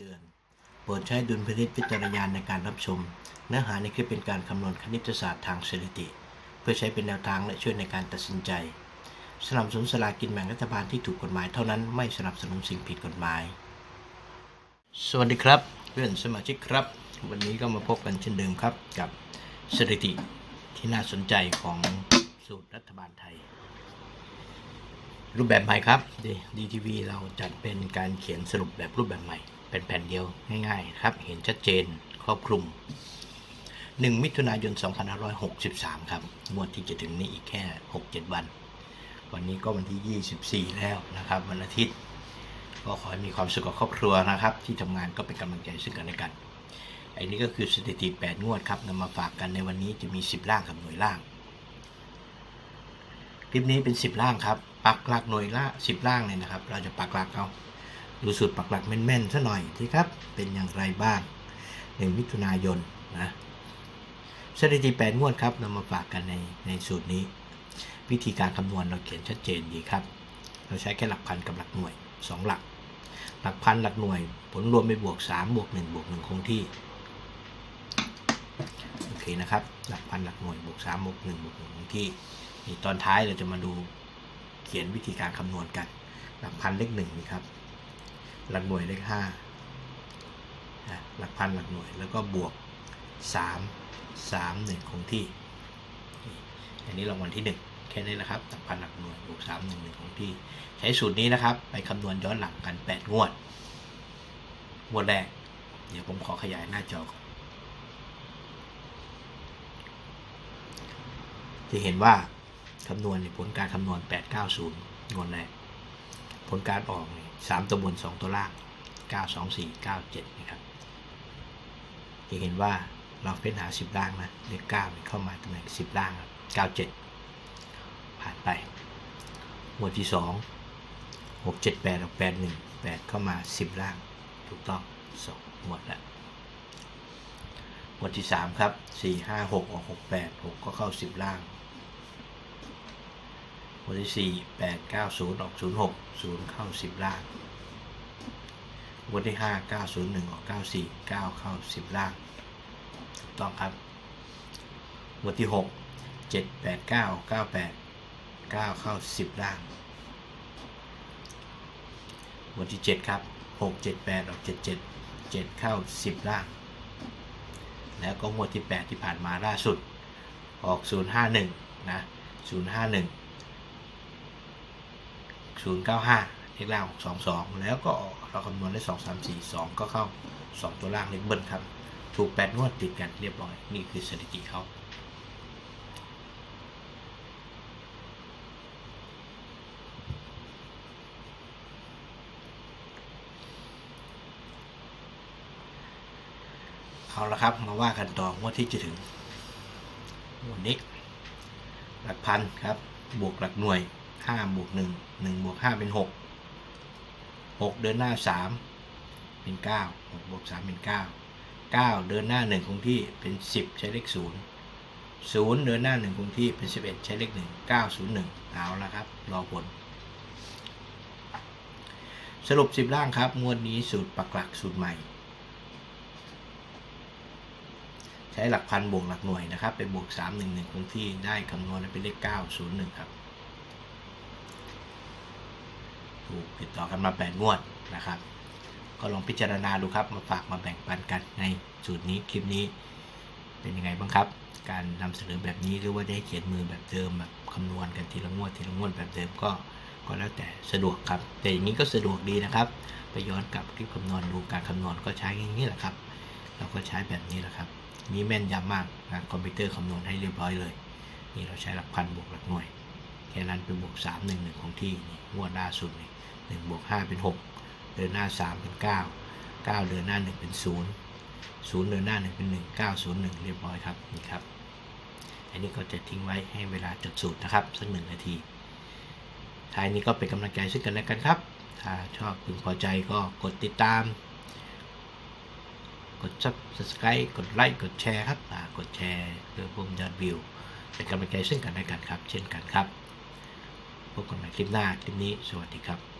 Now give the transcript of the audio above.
ตือน โปรดใช้ดุลพินิจพิจารณาในการรับชม เนื้อหาในคลิปเป็นการคำนวณคณิตศาสตร์ทางสถิติ เพื่อใช้เป็นแนวทางและช่วยในการตัดสินใจสนับสนุนสลากินแบ่งรัฐบาลที่ถูกกฎหมายเท่านั้นไม่สนับสนุนสิ่งผิดกฎหมาย สวัสดีครับเพื่อนสมาชิกครับ วันนี้ก็มาพบกันเช่นเดิมครับกับสถิติที่น่าสนใจของสูตรรัฐบาลไทย รูปแบบใหม่ครับดีทีวีเราจัดเป็นการเขียนสรุปแบบรูปแบบใหม่ เป็นแผ่นเดียวง่ายๆครับ เห็นชัดเจนครอบคลุม 1 มิถุนายน 2563 ครับงวดที่จะถึงนี้อีกแค่ 6-7 วัน วันนี้ก็วันที่ 24 แล้วนะครับ วันอาทิตย์ ก็ขอให้มีความสุขกับครอบครัวนะครับ ที่ทำงานก็เป็นกำลังใจซึ่งกันและกันไอ้นี้ก็คือสถิติ 8 งวดครับนำมาฝากกันในวันนี้จะมี 10 ล่างกับหน่วยล่าง คลิปนี้เป็น 10 ล่างครับ ปักหลักหน่วยละ10 ล่างเลยนะครับ เราจะปักหลักเอา ดูสูตรปักหลักแม่นๆซะหน่อยสิครับ เป็นอย่างไรบ้าง1มิถุนายนนะสถิติ8งวดครับนำมาฝากกันในในสูตรนี้ วิธีการคำนวณเราเขียนชัดเจนดีครับ เราใช้แค่หลักพันกับหลักหน่วย 2 หลัก หลักพันหลักหน่วย ผลรวมไปบวก 3 บวก 1 บวก 1 คงที่โอเคนะครับ หลักพันหลักหน่วยบวก3บวก1บวก1คงที่นี่ตอนท้ายเราจะมาดูเขียนวิธีการคำนวณกัน หลักพันเลขหนึ่งนี่ครับ หลักหน่วยเลขห้าหลักพันหลักหน่วยแล้วก็บวก 3 3 1คงที่นี่ อันนี้รางวัลที่ 1 แค่นี้นะครับหลักพันหลักหน่วยบวก3 1 1คงที่ ใช้สูตรนี้นะครับ ไปคำนวณย้อนหลังกัน 8 งวด งวดแรก เดี๋ยวผมขอขยายหน้าจอก่อนจะเห็นว่าคำนวณผลการคำนวณ 890 งวดแรก ผลการออกเนี่ย 3ตัวบน2ตัวล่าง924 97นะครับจะเห็นว่าเราเป็นหา10ล่างนะเลข9นี่เข้ามาตำแหน่ง10ล่างครับ97ผ่านไปหมวดที่2 6 7 8ออก8 1 8เข้ามา10ล่างถูกต้อง2หมวดแล้วหมวดที่3ครับ4 5 6ออก6 8 6ก็เข้า10ล่าง หมวที่4 8 9 0ออก0 6 0เข้า10ล่างหมวดที่5 9 0 1ออก9 4 9เข้า10ล่างถูกต้องครับหมวดที่6 7 8 9 9 8 9เข้า10ล่างหมวดที่7ครับ6 7 8ออก7 7 7เข้า10ล่าง แล้วก็หมวดที่8ที่ผ่านมาล่าสุดออก051นะ 051 095เลขล่างออก22แล้วก็เราคำนวณได้2 3 4 2ก็เข้า2ตัวล่างเลขเบิ้ลครับ ถูก8งวดติดกันเรียบร้อย นี่คือสถิติเขาเอาละครับมาว่ากันต่องวดที่จะถึงวันนี้หลักพันครับ บวกหลักหน่วย ห้าบวกหนึ่งหนึ่งบวกห้าเป็นหกหกเดินหน้าสามเป็นเก้าหกบวกสามเป็นเก้าเก้าเดินหน้าหนึ่งคงที่เป็นสิบใช้เลขศูนย์ศูนย์เดินหน้าหนึ่งคงที่เป็นสิบเอ็ดใช้เลขหนึ่งเก้าศูนย์หนึ่งเอาละครับ รอผล สรุปสิบล่างครับ งวดนี้สูตรปักหลักสูตรใหม่ ใช้หลักพันบวกหลักหน่วยนะครับไปบวก3 1 1คงที่ได้คำนวณเป็นเลข901ครับ ถูกติดต่อกันมา8งวดนะครับ ก็ลองพิจารณาดูครับมาฝากมาแบ่งปันกันในสูตรนี้คลิปนี้เป็นยังไงบ้างครับ การนำเสนอแบบนี้หรือว่าได้เขียนมือแบบเดิมแบบคำนวณกันทีละงวดทีละงวดแบบเดิมก็ก็แล้วแต่สะดวกครับ แต่อย่างนี้ก็สะดวกดีนะครับ ไปย้อนกลับคลิปคำนวณดูการคำนวณก็ใช้อย่างนี้แหละครับเราก็ใช้แบบนี้แหละครับนี่แม่นยำมากนะคอมพิวเตอร์คำนวณให้เรียบร้อยเลย นี่เราใช้หลักพันบวกหลักหน่วย แค่นั้นเป็นบวกสามหนึ่งหนึ่งของที่งวดล่าสุดนี่หนึ่งบวกห้าเป็นหกเดินหน้าสามเป็นเก้าเก้าเดินหน้าหนึ่งเป็นศูนย์ศูนย์เดินหน้าหนึ่งเป็นหนึ่งเก้าศูนย์หนึ่งเรียบร้อยครับนี่ครับ อันนี้ก็จะทิ้งไว้ให้เวลาจดสูตรนะครับสักหนึ่งนาทีท้ายนี้ก็เป็นกำลังใจซึ่งกันและกันครับ ถ้าชอบพึงพอใจก็กดติดตาม กด subscribe กดไลค์ กดแชร์ครับ กดแชร์เพื่อเพิ่มยอดวิว เป็นกำลังใจซึ่งกันและกันครับ เช่นกันครับ พบกันใหม่คลิปหน้าคลิปนี้ สวัสดีครับ